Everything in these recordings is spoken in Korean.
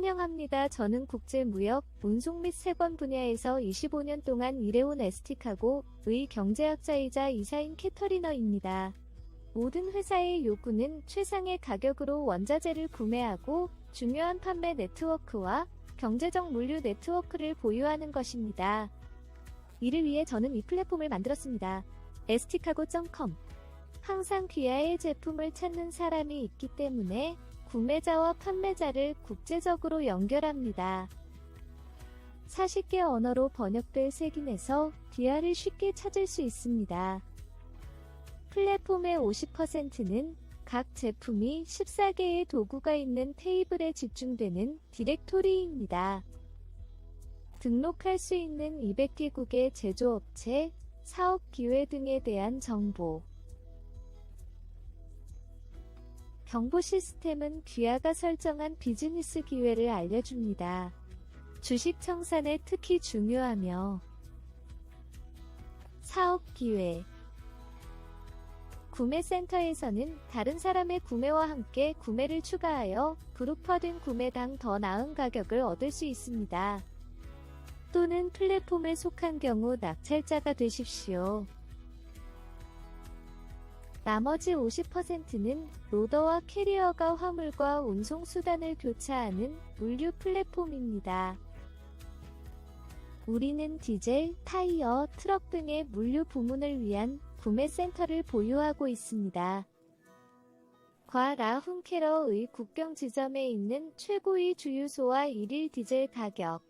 환영합니다. 저는 국제무역, 운송 및 세관 분야에서 25년 동안 일해온 에스틱하고 의 경제학자이자 이사인 캐터리너입니다. 모든 회사의 요구는 최상의 가격으로 원자재를 구매하고 중요한 판매 네트워크와 경제적 물류 네트워크를 보유하는 것입니다. 이를 위해 저는 이 플랫폼을 만들었습니다. 에스티카고.com 항상 귀하의 제품을 찾는 사람이 있기 때문에 구매자와 판매자를 국제적으로 연결합니다. 40개 언어로 번역될 색인에서 귀하를 쉽게 찾을 수 있습니다. 플랫폼의 50%는 각 제품이 14개의 도구가 있는 테이블에 집중되는 디렉토리입니다. 등록할 수 있는 200개국의 제조업체, 사업 기회 등에 대한 정보. 경보 시스템은 귀하가 설정한 비즈니스 기회를 알려줍니다. 주식 청산에 특히 중요하며 사업 기회 구매센터에서는 다른 사람의 구매와 함께 구매를 추가하여 그룹화된 구매당 더 나은 가격을 얻을 수 있습니다. 또는 플랫폼에 속한 경우 낙찰자가 되십시오. 나머지 50%는 로더와 캐리어가 화물과 운송 수단을 교차하는 물류 플랫폼입니다. 우리는 디젤, 타이어, 트럭 등의 물류 부문을 위한 구매 센터를 보유하고 있습니다. 과 라훈케러의 국경 지점에 있는 최고의 주유소와 일일 디젤 가격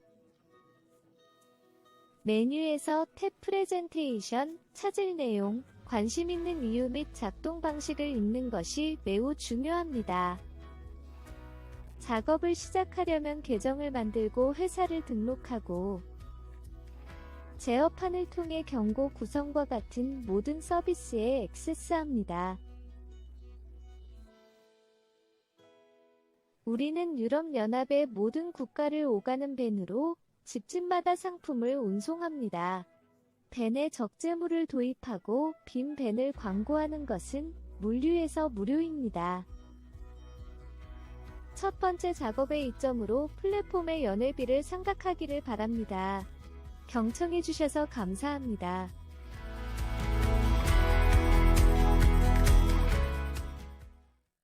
메뉴에서 탭 프레젠테이션, 찾을 내용, 관심 있는 이유 및 작동 방식을 읽는 것이 매우 중요합니다. 작업을 시작하려면 계정을 만들고 회사를 등록하고 제어판을 통해 경고 구성과 같은 모든 서비스에 액세스합니다. 우리는 유럽연합의 모든 국가를 오가는 밴으로 집집마다 상품을 운송합니다. 밴에 적재물을 도입하고 빈 밴을 광고하는 것은 물류에서 무료입니다. 첫 번째 작업의 이점으로 플랫폼의 연회비를 생각하기를 바랍니다. 경청해주셔서 감사합니다.